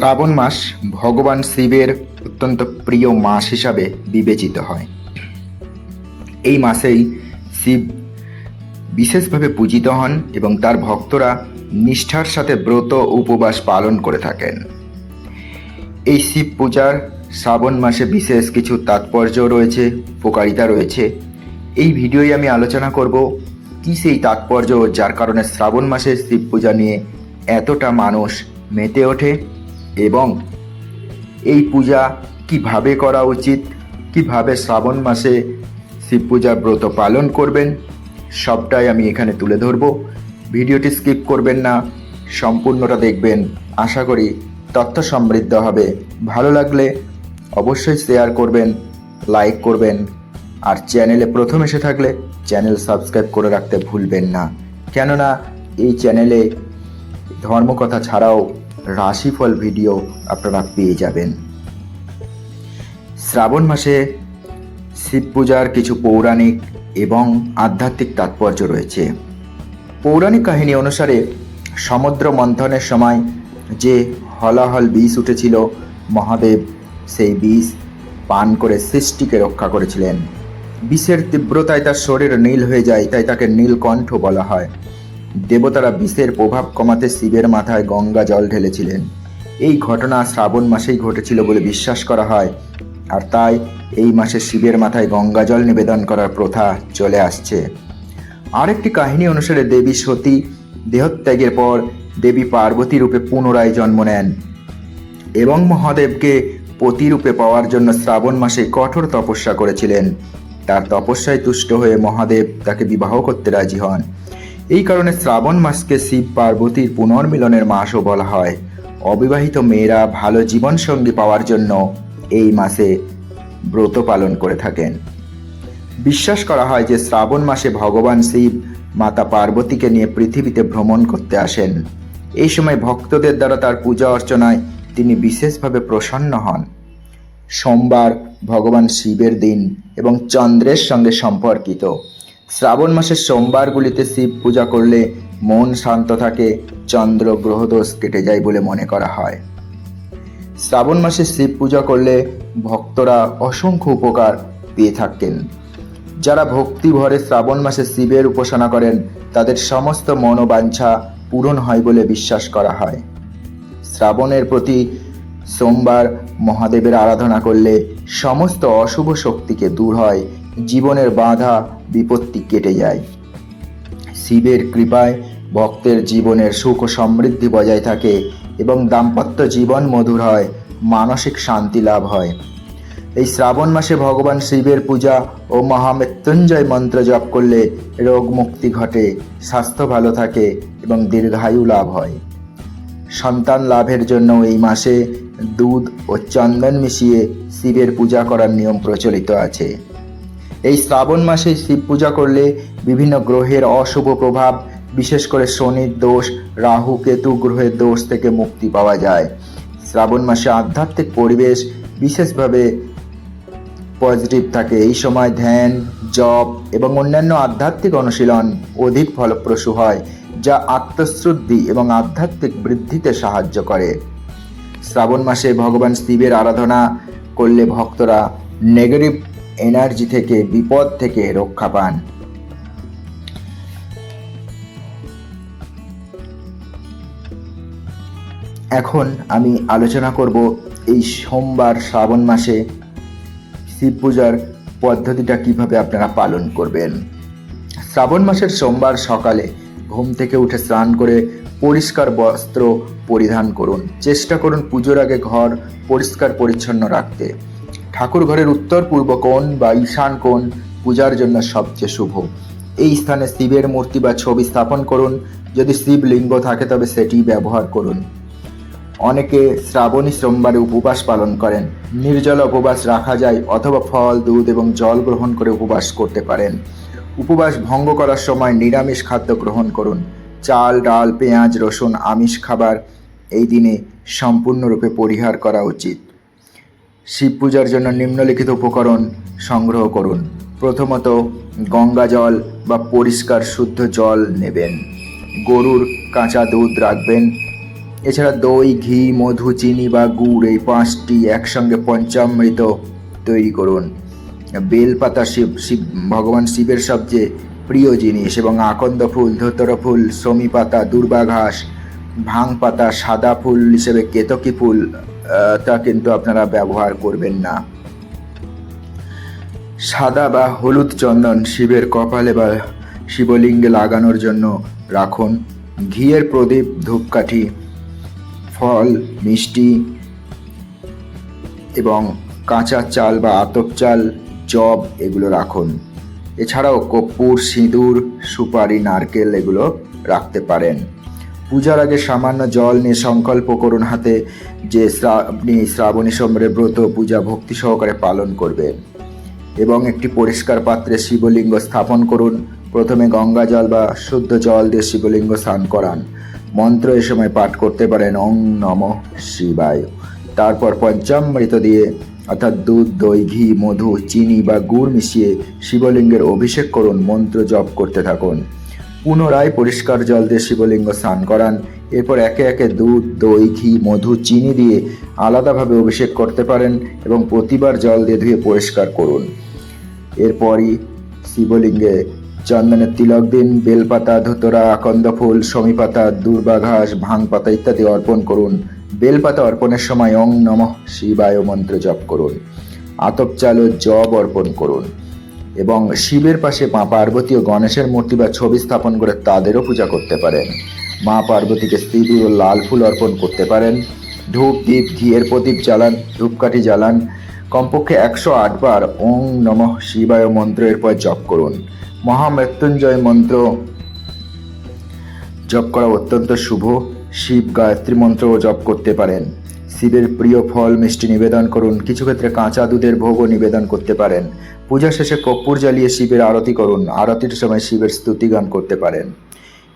শ্রাবণ মাস ভগবান শিবের অত্যন্ত প্রিয় মাস হিসাবে বিবেচিত হয়। এই মাসেই শিব বিশেষভাবে পূজিত হন এবং তার ভক্তরা নিষ্ঠার সাথে ব্রত উপবাস পালন করে থাকেন। এই শিব পূজার শ্রাবণ মাসে বিশেষ কিছু তাৎপর্য রয়েছে, উপকারিতা রয়েছে। এই ভিডিওয় আমি আলোচনা করব কি সেই তাৎপর্য যার কারণে শ্রাবণ মাসে শিব পূজা নিয়ে এতটা মানুষ মেতে ওঠে। এবং এই পূজা কীভাবে করা উচিত, কীভাবে শ্রাবণ মাসে শিব পূজা ব্রত পালন করবেন, সবটাই আমি এখানে তুলে ধরব। ভিডিওটি স্কিপ করবেন না, সম্পূর্ণটা দেখবেন। আশা করি তথ্য সমৃদ্ধ হবে। ভালো লাগলে অবশ্যই শেয়ার করবেন লাইক করবেন, আর চ্যানেলে প্রথম এসে থাকলে চ্যানেল সাবস্ক্রাইব করে রাখতে ভুলবেন না। কেননা এই চ্যানেলে ধর্মকথা ছাড়াও রাশিফল ভিডিও আপনারা পেয়ে যাবেন। শ্রাবণ মাসে শিব পূজার কিছু পৌরাণিক এবং আধ্যাত্মিক তাৎপর্য রয়েছে। পৌরাণিক কাহিনী অনুসারে সমুদ্র মন্থনের সময় যে হলাহল বিষ উঠেছিল, মহাদেব সেই বিষ পান করে সৃষ্টিকে রক্ষা করেছিলেন। বিষের তীব্রতায় তার শরীর নীল হয়ে যায়, তাই তাকে নীলকণ্ঠ বলা হয়। দেবতারা বিষের প্রভাব কমাতে শিবের মাথায় গঙ্গা জল ঢেলেছিলেন। এই ঘটনা শ্রাবণ মাসেই ঘটেছিল বলে বিশ্বাস করা হয়। আর তাই এই মাসে শিবের মাথায় গঙ্গা জল নিবেদন করার প্রথা চলে আসছে। আরেকটি কাহিনী অনুসারে দেবী সতী দেহত্যাগের পর দেবী পার্বতী রূপে পুনরায় জন্ম নেন এবং মহাদেবকে পতিরূপে পাওয়ার জন্য শ্রাবণ মাসে কঠোর তপস্যা করেছিলেন। তার তপস্যায় তুষ্ট হয়ে মহাদেব তাকে বিবাহ করতে রাজি হন। এই কারণে শ্রাবণ মাসকে শিব পার্বতীর পুনর্মিলনের মাসও বলা হয়। অবিবাহিত মেয়েরা ভালো জীবনসঙ্গী পাওয়ার জন্য এই মাসে ব্রত পালন করে থাকেন। বিশ্বাস করা হয় যে শ্রাবণ মাসে ভগবান শিব মাতা পার্বতীকে নিয়ে পৃথিবীতে ভ্রমণ করতে আসেন। এই সময় ভক্তদের দ্বারা তার পূজা অর্চনায় তিনি বিশেষভাবে প্রসন্ন হন। সোমবার ভগবান শিবের দিন এবং চন্দ্রের সঙ্গে সম্পর্কিত। শ্রাবণ মাসের সোমবারগুলিতে শিব পূজা করলে মন শান্ত থাকে, চন্দ্র গ্রহদোষ কেটে যায় বলে মনে করা হয়। শ্রাবণ মাসে শিব পূজা করলে ভক্তরা অসংখ্য উপকার পেয়ে থাকেন। যারা ভক্তি ভরে শ্রাবণ মাসে শিবের উপাসনা করেন, তাদের সমস্ত মনোবাঞ্ছা পূরণ হয় বলে বিশ্বাস করা হয়। শ্রাবণের প্রতি সোমবার মহাদেবের আরাধনা করলে সমস্ত অশুভ শক্তিকে দূর হয় জীবনের বাধা বিপত্তি কেটে যায়। শিবের কৃপায় ভক্তের জীবনের সুখ সমৃদ্ধি বজায় থাকে এবং দাম্পত্য জীবন মধুর হয়, মানসিক শান্তি লাভ হয়। এই শ্রাবণ মাসে ভগবান শিবের পূজা ও মহামৃত্যুঞ্জয় মন্ত্র জপ করলে রোগ মুক্তি ঘটে, স্বাস্থ্য ভালো থাকে এবং দীর্ঘায়ু লাভ হয়। সন্তান লাভের জন্য এই মাসে দুধ ও চন্দন মিশিয়ে শিবের পূজা করার নিয়ম প্রচলিত আছে। এই শ্রাবণ মাসে শিব পূজা করলে বিভিন্ন গ্রহের অশুভ প্রভাব, বিশেষ করে শনির দোষ, রাহু, কেতু গ্রহের দোষ থেকে মুক্তি পাওয়া যায়। শ্রাবণ মাসে আধ্যাত্মিক পরিবেশ বিশেষভাবে পজিটিভ থাকে। এই সময় ধ্যান, জপ এবং অন্যান্য আধ্যাত্মিক অনুশীলন অধিক ফলপ্রসূ হয়, যা আত্মশ্রদ্ধি এবং আধ্যাত্মিক বৃদ্ধিতে সাহায্য করে। শ্রাবণ মাসে ভগবান শিবের আরাধনা করলে ভক্তরা নেগেটিভ এনার্জি থেকে, বিপদ থেকে রক্ষা পান। এখন আমি আলোচনা করব এই সোমবার শ্রাবণ মাসে শিব পূজার পদ্ধতিটা কীভাবে আপনারা পালন করবেন। শ্রাবণ মাসের সোমবার সকালে ঘুম থেকে উঠে স্নান করে পরিষ্কার বস্ত্র পরিধান করুন। চেষ্টা করুন পুজোর আগে ঘর পরিষ্কার পরিচ্ছন্ন রাখতে। ঠাকুর ঘরের উত্তর পূর্ব কোণ বা ঈশান কোণ পূজার জন্য সবচেয়ে শুভ। এই স্থানে শিবের মূর্তি বা ছবি স্থাপন করুন। যদি শিবলিঙ্গ থাকে, তবে সেটি ব্যবহার করুন। অনেকে শ্রাবণী সোমবারে উপবাস পালন করেন। নির্জল উপবাস রাখা যায়, অথবা ফল, দুধ এবং জল গ্রহণ করে উপবাস করতে পারেন। উপবাস ভঙ্গ করার সময় নিরামিষ খাদ্য গ্রহণ করুন। চাল, ডাল, পেঁয়াজ, রসুন, আমিষ খাবার এই দিনে সম্পূর্ণরূপে পরিহার করা উচিত। শিব পূজার জন্য নিম্নলিখিত উপকরণ সংগ্রহ করুন। প্রথমত গঙ্গা জল বা পরিষ্কার শুদ্ধ জল নেবেন। গরুর কাঁচা দুধ রাখবেন। এছাড়া দই, ঘি, মধু, চিনি বা গুড় এই পাঁচটি একসঙ্গে পঞ্চামৃত তৈরি করুন। বেলপাতা শিব শিব, ভগবান শিবের সবচেয়ে প্রিয় জিনিস এবং আকন্দ ফুল, ধোতর ফুল সমী পাতা দুর্বা ঘাস ভাং পাতা, সাদা ফুল হিসেবে কেতকী ফুল তা কিন্তু আপনারা ব্যবহার করবেন না। সাদা বা হলুদ চন্দন শিবের কপালে বা শিবলিঙ্গে লাগানোর জন্য রাখুন। ঘিয়ের প্রদীপ, ধূপকাঠি, ফল, মিষ্টি এবং কাঁচা চাল বা আতপ চাল জব এগুলো রাখুন। এছাড়াও কর্পূর সিঁদুর, সুপারি, নারকেল এগুলো রাখতে পারেন। পূজার আগে সামান্য জল নিয়ে সংকল্প করুন হাতে যে আপনি শ্রাবণী সোমবারের ব্রত পূজা ভক্তি সহকারে পালন করবেন। এবং একটি পরিষ্কার পাত্রে শিবলিঙ্গ স্থাপন করুন। প্রথমে গঙ্গা জল বা শুদ্ধ জল দিয়ে শিবলিঙ্গ স্নান করান। মন্ত্র এ সময় পাঠ করতে পারেন, ওং নম শিবায়। তারপর পঞ্চামৃত দিয়ে, অর্থাৎ দুধ, দই, ঘি, মধু, চিনি বা গুড় মিশিয়ে শিবলিঙ্গের অভিষেক করুন। মন্ত্র জপ করতে থাকুন। পুনরায় পরিষ্কার জল দিয়ে শিবলিঙ্গ স্নান করান। এরপর একে একে দুধ, দই, ঘি, মধু, চিনি দিয়ে আলাদাভাবে অভিষেক করতে পারেন এবং প্রতিবার জল দিয়ে ধুয়ে পরিষ্কার করুন। এরপরই শিবলিঙ্গে চন্দনের তিলক দিন, বেলপাতা, ধুতরা আকন্দ ফুল সমী পাতা দুর্বা ঘাস ভাং পাতা ইত্যাদি অর্পণ করুন। বেলপাতা অর্পণের সময় অং নমঃ শিবায় মন্ত্র জপ করুন। আতপ চাল জব অর্পণ করুন। এবং শিবের পাশে মা পার্বতী ও গণেশের মূর্তি বা ছবি স্থাপন করে তাদেরও পূজা করতে পারেন। মা পার্বতীকে সিঁদুর ও লাল ফুল অর্পণ করতে পারেন। ধূপ, দীপ, ঘিয়ের প্রদীপ জ্বালান, ধূপকাঠি জ্বালান। কমপক্ষে একশো আটবার ওং নমঃ শিবায় মন্ত্র এরপর জপ করুন। মহামৃত্যুঞ্জয় মন্ত্র জপ করা অত্যন্ত শুভ। শিব, গায়ত্রী মন্ত্রও জপ করতে পারেন। শিবের প্রিয় ফল মিষ্টি নিবেদন করুন। কিছু ক্ষেত্রে কাঁচা দুধের ভোগও নিবেদন করতে পারেন। পূজা শেষে কর্পূর জ্বালিয়ে শিবের আরতি করুন। আরতির সময় শিবের স্তুতিগান করতে পারেন।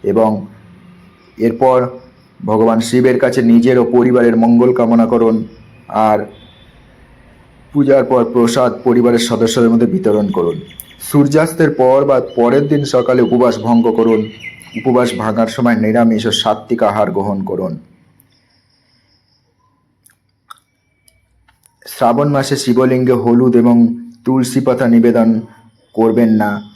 এবং এরপর ভগবান শিবের কাছে নিজের ও পরিবারের মঙ্গল কামনা করুন আর পূজার পর প্রসাদ পরিবারের সদস্যদের মধ্যে বিতরণ করুন। সূর্যাস্তের পর বা পরের দিন সকালে উপবাস ভঙ্গ করুন। উপবাস ভাঙার সময় নিরামিষ ও সাত্বিক আহার গ্রহণ করুন। শ্রাবণ মাসে শিবলিঙ্গে হলুদ এবং তুলসী পাতা নিবেদন করবেন না।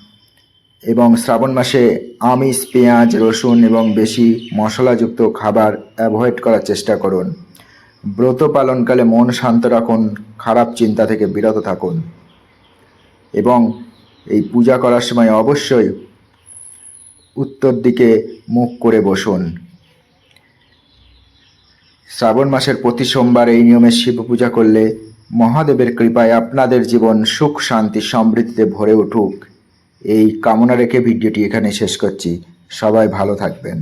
এবং শ্রাবণ মাসে আমিষ, পেঁয়াজ, রসুন এবং বেশি মশলাযুক্ত খাবার অ্যাভয়েড করার চেষ্টা করুন। ব্রত পালনকালে মন শান্ত রাখুন, খারাপ চিন্তা থেকে বিরত থাকুন। এবং এই পূজা করার সময় অবশ্যই উত্তর দিকে মুখ করে বসুন। শ্রাবণ মাসের প্রতি সোমবার এই নিয়মে শিব পূজা করলে মহাদেবের কৃপায় আপনাদের জীবন সুখ, শান্তি, সমৃদ্ধিতে ভরে উঠুক। এই কামনা রেখে ভিডিওটি এখানে শেষ করছি। সবাই ভালো থাকবেন।